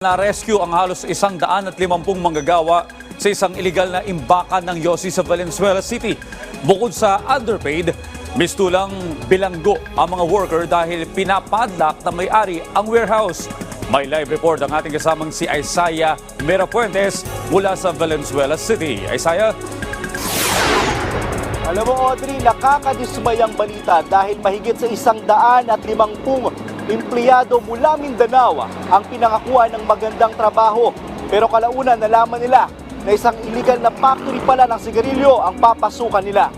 Na-rescue ang halos isang daan at limampung manggagawa sa isang iligal na imbakan ng Yossi sa Valenzuela City. Bukod sa underpaid, mistulang bilanggo ang mga worker dahil pinapadlock na may-ari ang warehouse. May live report ang ating kasamang si Isaiah Mirafuentes mula sa Valenzuela City. Isaiah, Alam mo Audrey, nakakadismayang balita dahil mahigit sa isang daan at limangpung empleyado mula Mindanao ang pinangakuan ng magandang trabaho. Pero kalaunan nalaman nila na isang illegal na factory pala ng sigarilyo ang papasukan nila.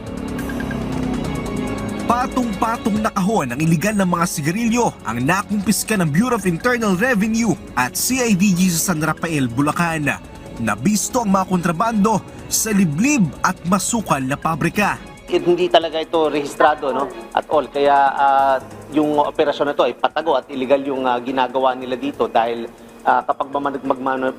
Patong-patong na kahon ng iligal na mga sigarilyo ang nakumpiska ng Bureau of Internal Revenue at CIDG sa San Rafael, Bulacan. Nabisto ang mga kontrabando sa liblib at masukal na pabrika. Hindi talaga ito rehistrado no at all. Kaya ah, yung operasyon na to ay patago at illegal yung ah, ginagawa nila dito dahil ah, kapag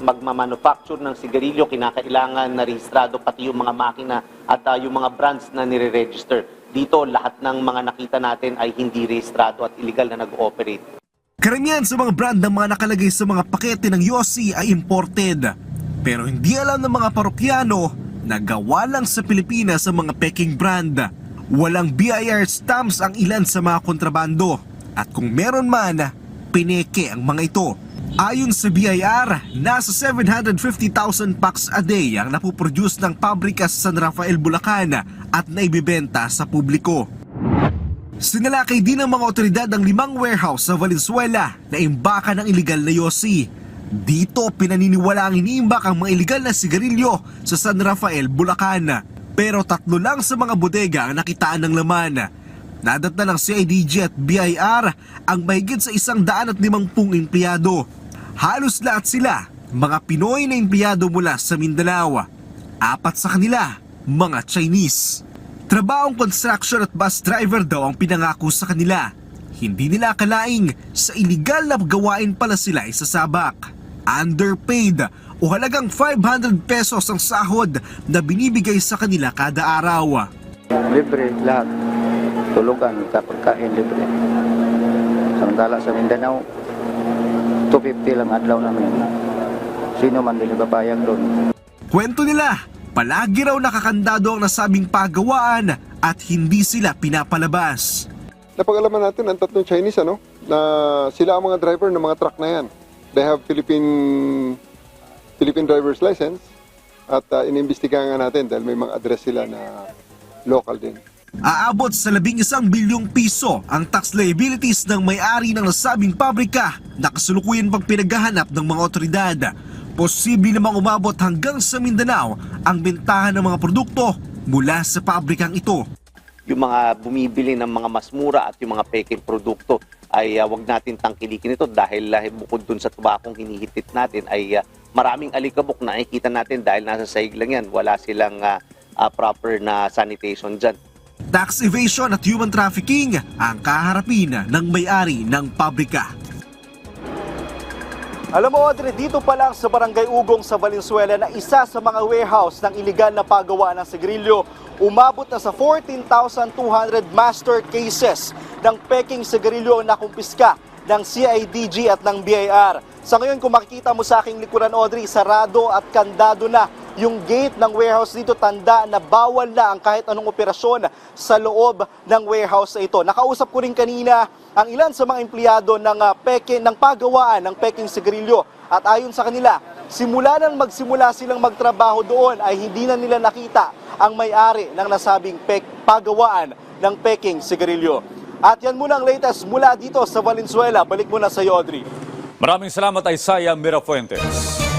magmamanufacture ng sigarilyo kinakailangan na rehistrado pati yung mga makina at ah, yung mga brands na nire-register. Dito lahat ng mga nakita natin ay hindi rehistrado at illegal na nag-ooperate. Karamihan sa mga brand na mga nakalagay sa mga pakete ng Yossi ay imported. Pero hindi alam ng mga parokyano na gawa lang sa Pilipinas ang mga peking brand. Walang BIR stamps ang ilan sa mga kontrabando. At kung meron man, pineke ang mga ito. Ayon sa BIR, nasa 750,000 packs a day ang napoproduce ng pabrika sa San Rafael, Bulacan at naibibenta sa publiko. Sinalakay din ng mga otoridad ang limang warehouse sa Valenzuela na imbaka ng iligal na yosi. Dito pinaniniwala ang iniimbak ang mga iligal na sigarilyo sa San Rafael, Bulacan. Pero tatlo lang sa mga bodega ang nakitaan ng laman. Nadat na ng CIDG at BIR ang mahigit sa isang daan at limangpung empleyado. Halos lahat sila, mga Pinoy na empleyado mula sa Mindanao. Apat sa kanila, mga Chinese. Trabahong construction at bus driver daw ang pinangako sa kanila. Hindi nila akalaing sa iligal na gawain pala sila isasabak. Underpaid o halagang 500 pesos ang sahod na binibigay sa kanila kada araw. Libre lahat. Tulugan, kapagkain libre. Samantala sa Mindanao, 250 lang adlaw namin. Sino man din papayag doon. Kwento nila, palagi raw nakakandado ang nasabing pagawaan at hindi sila pinapalabas. Napag-alaman natin ang tatlong Chinese ano na sila ang mga driver ng mga truck na yan. They have Philippine Philippine driver's license at uh, inimbestigahan nga natin dahil may mga address sila na local din. Aabot sa labing isang bilyong piso ang tax liabilities ng may-ari ng nasabing pabrika na kasulukuyan pang pinaghahanap ng mga otoridad. Posible namang umabot hanggang sa Mindanao ang bentahan ng mga produkto mula sa pabrikang ito. yung mga bumibili ng mga mas mura at yung mga peking produkto ay uh, wag natin tangkilikin ito dahil uh, bukod dun sa tubakong hinihitit natin ay uh, maraming alikabok na nakikita natin dahil nasa sahig lang yan. Wala silang uh, uh, proper na sanitation dyan. Tax evasion at human trafficking ang kaharapin ng may-ari ng pabrika. Alam mo Audrey, dito pa lang sa Barangay Ugong sa Valenzuela na isa sa mga warehouse ng iligal na paggawa ng sigarilyo, umabot na sa 14,200 master cases ng peking sigarilyo ang nakumpiska ng CIDG at ng BIR. Sa ngayon, kung makikita mo sa aking likuran, Audrey, sarado at kandado na yung gate ng warehouse dito. Tanda na bawal na ang kahit anong operasyon sa loob ng warehouse na ito. Nakausap ko rin kanina ang ilan sa mga empleyado ng, ah, peke, ng pagawaan ng peking sigarilyo. At ayon sa kanila, simula nang magsimula silang magtrabaho doon ay hindi na nila nakita ang may-ari ng nasabing pek, pagawaan ng peking sigarilyo. At yan muna ang latest mula dito sa Valenzuela. Balik muna sa iyo, Audrey. maraming salamat Isaiah Mirafuentes.